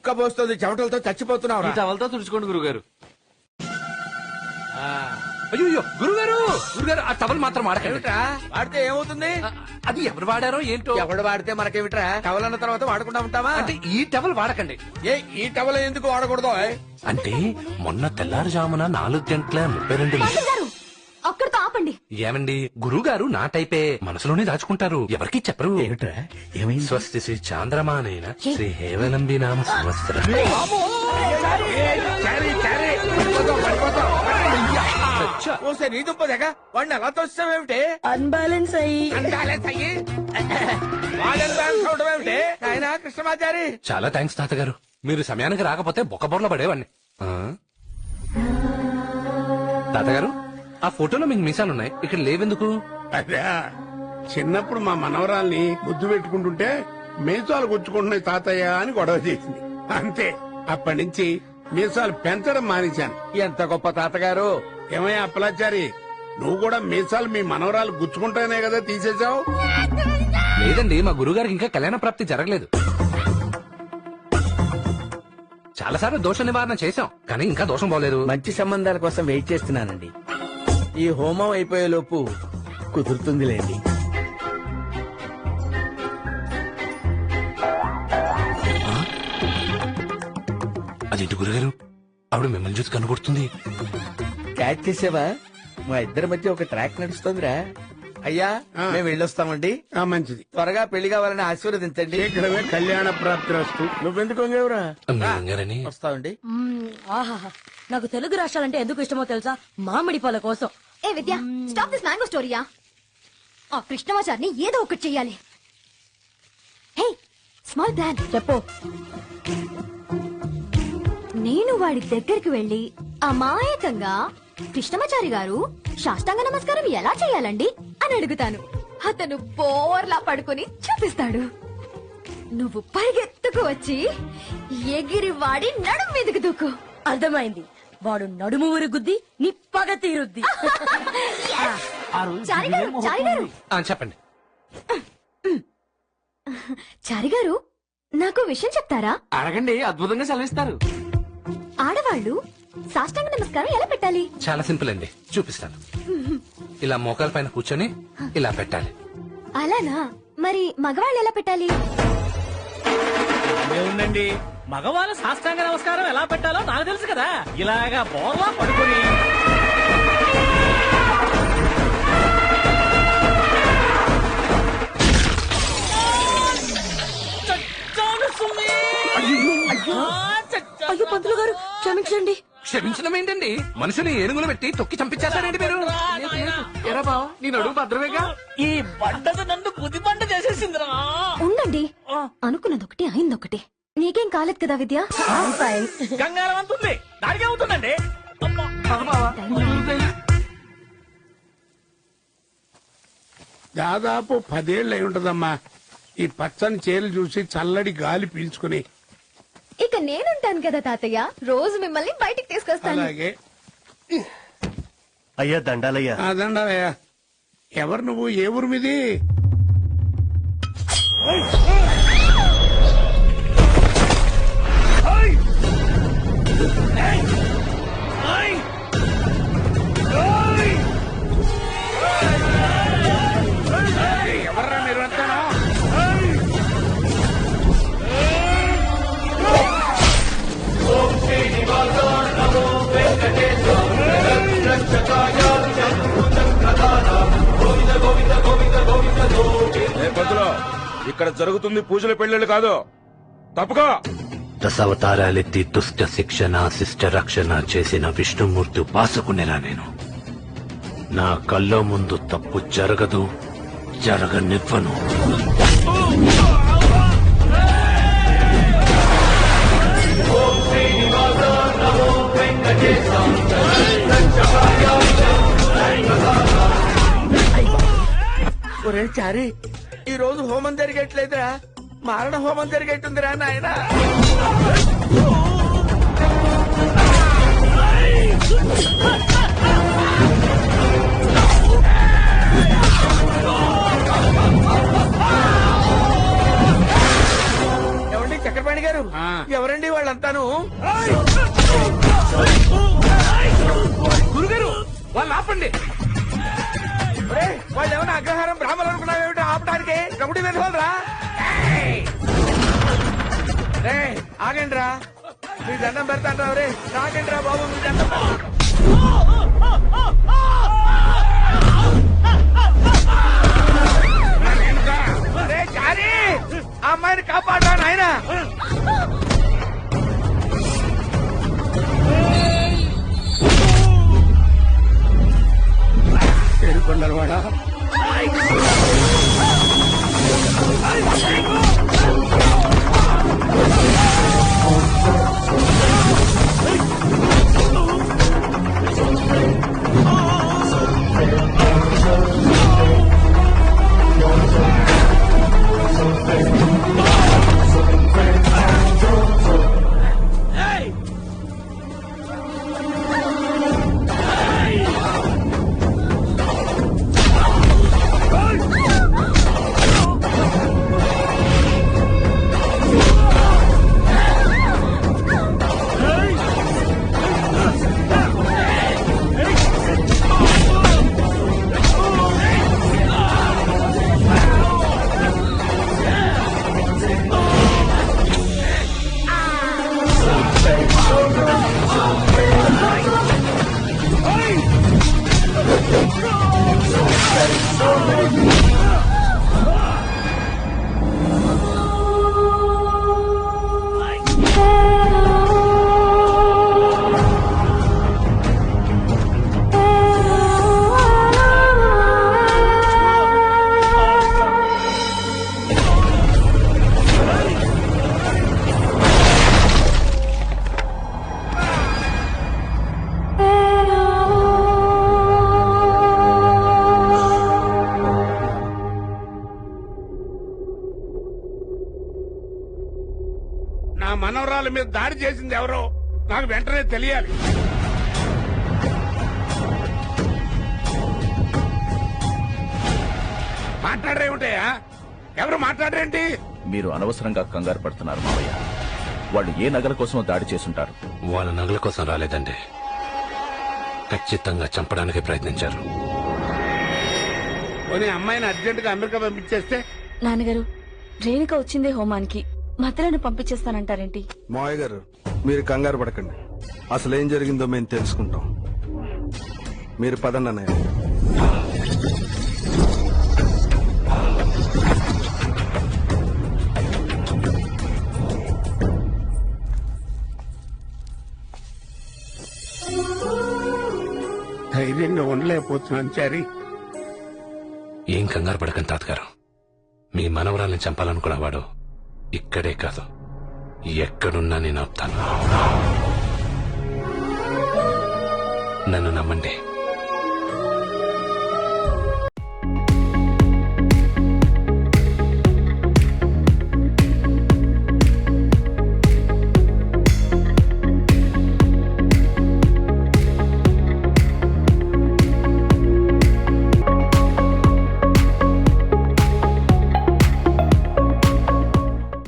ఉక్క పోస్తుంది చెమటలతో చచ్చిపోతున్నావు టవల్తో తుడుచుకోండి గురుగారు. అయ్యో అయ్యో గురుగారు గురుగారు ఆ టవల్ మాత్రం వాడకండి. ఏమిట్రా? వాడితే ఏమవుతుంది? అది ఎవరు వాడారో ఏంటో? ఎవడు వాడితే మనకేమిట్రా? టవల్ అన్న తర్వాత వాడకుండా ఉంటావా? అంటే ఈ టవల్ వాడకండి. ఏ ఈ టవల్ ఎందుకు వాడకూడదు? అంటే మొన్న తెల్లారుజామున నాలుగు గంటల ముప్పై రెండు అక్కడితో ఆపండి. ఏమండి? గురుగారు నా టైపే మనసులోనే దాచుకుంటారు. ఎవరికి చెప్పరు. ఏమైంది? స్వస్తి శ్రీ చాంద్రమానైన శ్రీ హేవలంబి నామ సంవత్సర. ఓసే నీ వాడిని ఎలా తోస్తావేమిటి అన్బాలెన్స్ అయ్యి అంటాలేస్ అయ్యి వాడని బ్యాలెన్స్ అవడం ఏమిటి ఆయన కృష్ణమాచారి. చాలా థ్యాంక్స్ తాతగారు. మీరు సమయానికి రాకపోతే బొక్కబొర్ల పడేవాడిని. ఆ? తాతగారు? ఆ ఫోటోలో మీకు మీసాలున్నాయి. ఇక్కడ లేవెందుకు? అదే చిన్నప్పుడు మా మనవరాల్ని ముద్దు పెట్టుకుంటుంటే మీసాలు గుచ్చుకుంటున్నాయి తాతయ్య అని గొడవ చేసింది. అంతే అప్పటి నుంచి మీసాలు పెంచడం మానేశాను. ఎంత గొప్ప తాతగారు. ఏమయ్యా అప్పలాచారి నువ్వు కూడా మీసాలు మీ మనవరాలు గుచ్చుకుంటానే కదా తీసేశావు? లేదండి మా గురుగారికి ఇంకా కళ్యాణ ప్రాప్తి జరగలేదు. చాలాసార్లు దోష నివారణ చేశాం కానీ ఇంకా దోషం పోలేదు. మంచి సంబంధాల కోసం వెయిట్ చేస్తున్నానండి. ఈ హోమం అయిపోయే లోపు కుదురుతుందిలేండి అదేంటి గురుగారు? ఆవిడ మిమ్మల్ని చూసి కనుగొడుతుంది క్యాచ్ చేసావా? మా ఇద్దరి మధ్య ఒక ట్రాక్ నడుస్తుందిరా. అయ్యా. మేము వెళ్ళొస్తామండి. ఆ మంచిది. త్వరగా పెళ్ళి కావాలని ఆశీర్వదించండి. శీఘ్రమే కళ్యాణ ప్రాప్తి వస్తు నువ్వెందుకు వంగేవురా? ఆహాహా. నాకు తెలుగు రాష్ట్రాలంటే ఎందుకు ఇష్టమో తెలుసా? మామిడి పళ్ళ కోసం. ఏ విద్య స్టాప్ దిస్ మ్యాంగో స్టోరీయా ఆ కృష్ణమాచారిని ఏదో ఒకటి చెయ్యాలి. హే స్మాల్ ప్లాన్ చెప్పు. నేను వాడి దగ్గరికి వెళ్ళి అమాయకంగా కృష్ణమాచారి గారు సాష్టాంగ నమస్కారం ఎలా చేయాలండి అని అడుగుతాను. అతను బోర్లా పడుకొని చూపిస్తాడు. నువ్వు పరిగెత్తుకు వచ్చి ఎగిరి వాడి నడుం మీదకి దూకు. అర్థమైంది. వాడు నడుము ఊరి గుద్ది నీ పగ తీరుద్ది. చారి గారు చారి గారు. ఆ, చెప్పండి. చారి గారు నాకు విషయం చెప్తారా? అడగండి అద్భుతంగా సెలవిస్తారు. ఆడవాళ్ళు సాష్టాంగ నమస్కారం ఎలా పెట్టాలి? చాలా సింపుల్ అండి చూపిస్తాను. ఇలా మోకాల పైన కూర్చొని ఇలా పెట్టాలి. అలానా? మరి మగవాళ్ళు ఎలా పెట్టాలి? ఉండండి మగవాళ్ళ సాష్టాంగ నమస్కారం ఎలా పెట్టాలో నాకు తెలుసు కదా. ఇలాగా బోర్లా పడుకొని. అయ్యో పంతులు గారు క్షమించండి. క్షమించడం ఏంటండి? మనుషుని ఏనుగులు పెట్టి తొక్కి చంపించేస్తారండి మీరు? ఎరా బావ నీ నడుము భద్రమేగా? ఈ బండది నన్ను బుద్ధి బండ చేసేసిందిరా. ఉండండి. అనుకున్నది ఒకటి అయింది ఒకటి నీకేం కాలేదు కదా విద్య? ఫైన్ గంగారం అంతుంది దానికి అవుతుందండి. అమ్మా. దాదాపు పదేళ్ళు అయి ఉంటదమ్మా. ఈ పచ్చని చీరలు చూసి చల్లడి గాలి పీల్చుకుని. ఇక నేనుంటాను కదా తాతయ్య. రోజు మిమ్మల్ని బయటికి తీసుకొస్తాను. అలాగే. అయ్యా దండాలయ్యా. అదండవయ్యా ఎవరు నువ్వు? ఏ ఊరు మీది? ఇక్కడ జరుగుతుంది పూజల పెళ్ళిళ్ళు కాదు. తప్పుకో! దశావతారాలెత్తి దుష్ట శిక్షణ శిష్ట రక్షణ చేసిన విష్ణుమూర్తి ఉపాసకునేలా నేను. నా కల్లో ముందు తప్పు జరగదు జరగనివ్వను. ఒరే చారి ఈ రోజు హోమం జరిగేట్లేదురా. మారణ హోమం జరిగేట్టుందిరా నాయన. ఎవండి చక్రపాణి గారు. ఎవరండి అదంతాను గురుగారు వాళ్ళు ఆపండి. ఆపడానికి రౌడీ వెళ్ళరా రే ఆగండి రా మీ దండం పెడతాను రే ఆగండి రా బాబు మీ దండం రే చారి ఆ అమ్మాయిని కాపాడరా నాయన. ఏడుకొండలవాడా వాడా మీద దాడి చేసింది ఎవరో నాకు వెంటనే తెలియాలి. మాట్లాడరేమిటయా ఎవరు మాట్లాడరేంటి? మీరు అనవసరంగా కంగారు పడుతున్నారు మావయ్య. వాళ్ళు ఏ నగల కోసం దాడి చేసుంటారు వాళ్ళ నగల కోసం రాలేదండి. ఖచ్చితంగా చంపడానికి ప్రయత్నించారు. పోనీ అమ్మాయిని అర్జెంట్గా అమెరికా పంపించేస్తే? నాన్నగారు రేణుక వచ్చిందే హోమానికి. మధ్యలను పంపించేస్తానంటారేంటి? మావయ్య గారు మీరు కంగారు పడకండి. అసలు ఏం జరిగిందో మేము తెలుసుకుంటాం. మీరు పదండి అన్నయ్య. ధైర్యంగా ఉండలేకపోతున్నాను చారి. ఏం కంగారు పడకండి తాతగారు. మీ మనవరాల్ని చంపాలనుకున్నవాడు ఇక్కడే కాదు. ఎక్కడున్నా నేను ఆపుతాను నన్ను నమ్మండి.